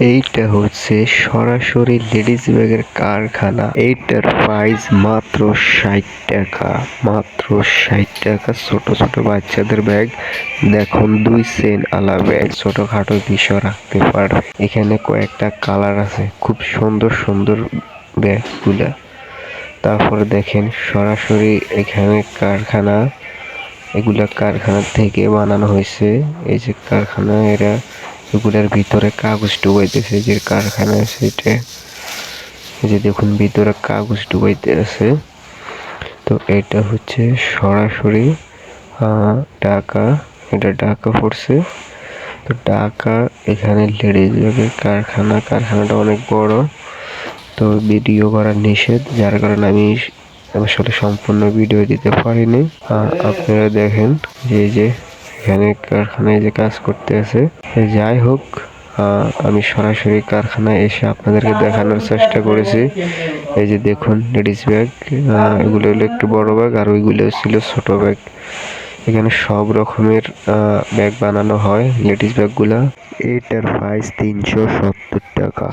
এইটা হচ্ছে সরাসরি লেডিস ব্যাগের কারখানা। এইটার প্রাইস মাত্র ষাট টাকা, মাত্র ষাট টাকা ছোট ছোট বাচ্চাদের ব্যাগ। দেখুন, দুই সেন আলা ব্যাগ, ছোটখাটো বিষয় রাখতে পারবে। এখানে কয়েকটা কালার আছে, খুব সুন্দর সুন্দর ব্যাগগুলা। তারপরে দেখেন, সরাসরি এখানে কারখানা। এগুলা কারখানা থেকে বানানো হয়েছে। এই যে কারখানা, এরা এগুলার ভিতরে কাগজ ডুবাইতেছে, যে কারখানা সেটা যে দেখুন, ভিতরে কাগজ ডুবাইতে আছে তো এটা হচ্ছে সরাসরি ঢাকা। এটা ঢাকা পড়ছে। তো ঢাকা, এখানে লেডিস ব্যাগের কারখানা। কারখানাটা অনেক বড়। তো ভিডিও করা নিষেধ, যার কারণে আমি আসলে সম্পূর্ণ ভিডিও দিতে পারিনি। আপনারা দেখেন, যে যে এখানে কারখানায় যে কাজ করতে আছে যাই হোক আমি সরাসরি কারখানায় এসে আপনাদেরকে দেখানোর চেষ্টা করেছি। এই যে দেখুন, লেডিস ব্যাগ এগুলো হলো একটু বড় ব্যাগ আর ওইগুলো ছিল ছোট ব্যাগ। এখানে সব রকমের ব্যাগ বানানো হয়, লেডিস ব্যাগগুলা। এইটার প্রাইস তিনশো সত্তর টাকা।